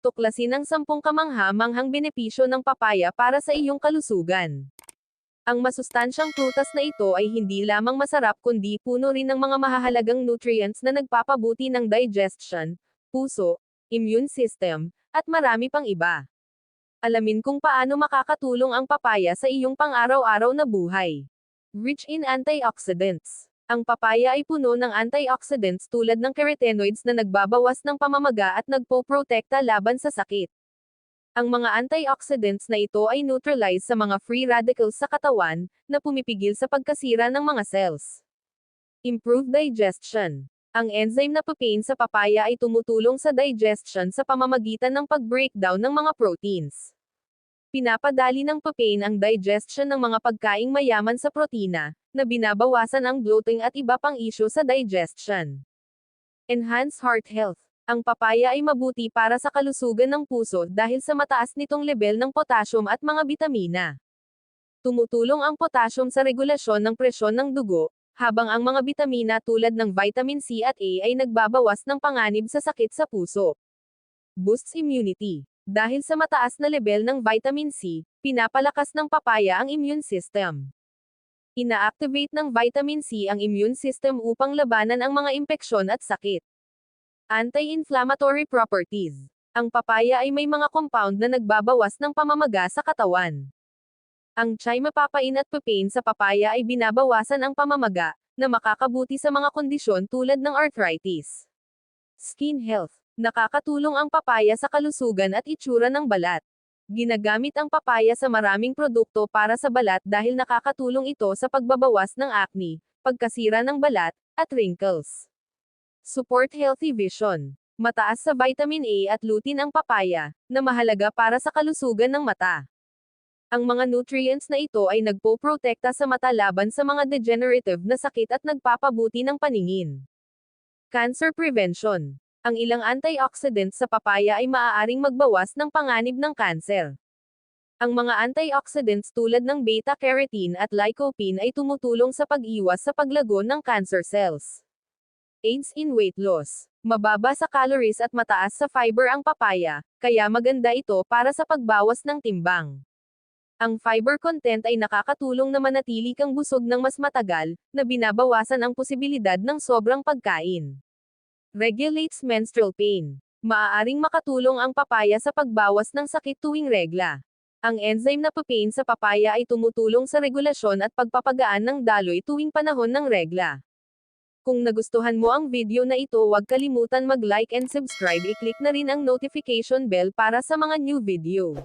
Tuklasin ang sampung kamangha-manghang benepisyo ng papaya para sa iyong kalusugan. Ang masustansyang prutas na ito ay hindi lamang masarap kundi puno rin ng mga mahahalagang nutrients na nagpapabuti ng digestion, puso, immune system, at marami pang iba. Alamin kung paano makakatulong ang papaya sa iyong pang-araw-araw na buhay. Rich in antioxidants. Ang papaya ay puno ng antioxidants tulad ng carotenoids na nagbabawas ng pamamaga at nagpoprotekta laban sa sakit. Ang mga antioxidants na ito ay neutralize sa mga free radicals sa katawan, na pumipigil sa pagkasira ng mga cells. Improve digestion. Ang enzyme na papain sa papaya ay tumutulong sa digestion sa pamamagitan ng pag-breakdown ng mga proteins. Pinapadali ng papain ang digestion ng mga pagkaing mayaman sa protina, na binabawasan ang bloating at iba pang isyo sa digestion. Enhance heart health. Ang papaya ay mabuti para sa kalusugan ng puso dahil sa mataas nitong level ng potassium at mga bitamina. Tumutulong ang potassium sa regulasyon ng presyon ng dugo, habang ang mga bitamina tulad ng vitamin C at A ay nagbabawas ng panganib sa sakit sa puso. Boosts immunity. Dahil sa mataas na level ng vitamin C, pinapalakas ng papaya ang immune system. Ina-activate ng vitamin C ang immune system upang labanan ang mga impeksyon at sakit. Anti-inflammatory properties. Ang papaya ay may mga compound na nagbabawas ng pamamaga sa katawan. Ang chimapapain at papain sa papaya ay binabawasan ang pamamaga, na makakabuti sa mga kondisyon tulad ng arthritis. Skin health. Nakakatulong ang papaya sa kalusugan at itsura ng balat. Ginagamit ang papaya sa maraming produkto para sa balat dahil nakakatulong ito sa pagbabawas ng acne, pagkasira ng balat, at wrinkles. Support healthy vision. Mataas sa vitamin A at lutein ang papaya, na mahalaga para sa kalusugan ng mata. Ang mga nutrients na ito ay nagpoprotekta sa mata laban sa mga degenerative na sakit at nagpapabuti ng paningin. Cancer prevention. Ang ilang antioxidants sa papaya ay maaaring magbawas ng panganib ng kanser. Ang mga antioxidants tulad ng beta-carotene at lycopene ay tumutulong sa pag-iwas sa paglago ng cancer cells. Aids in weight loss. Mababa sa calories at mataas sa fiber ang papaya, kaya maganda ito para sa pagbawas ng timbang. Ang fiber content ay nakakatulong na manatili kang busog ng mas matagal, na binabawasan ang posibilidad ng sobrang pagkain. Regulates menstrual pain. Maaaring makatulong ang papaya sa pagbawas ng sakit tuwing regla. Ang enzyme na papain sa papaya ay tumutulong sa regulasyon at pagpapagaan ng daloy tuwing panahon ng regla. Kung nagustuhan mo ang video na ito huwag kalimutan mag-like and subscribe i-click na rin ang notification bell para sa mga new video.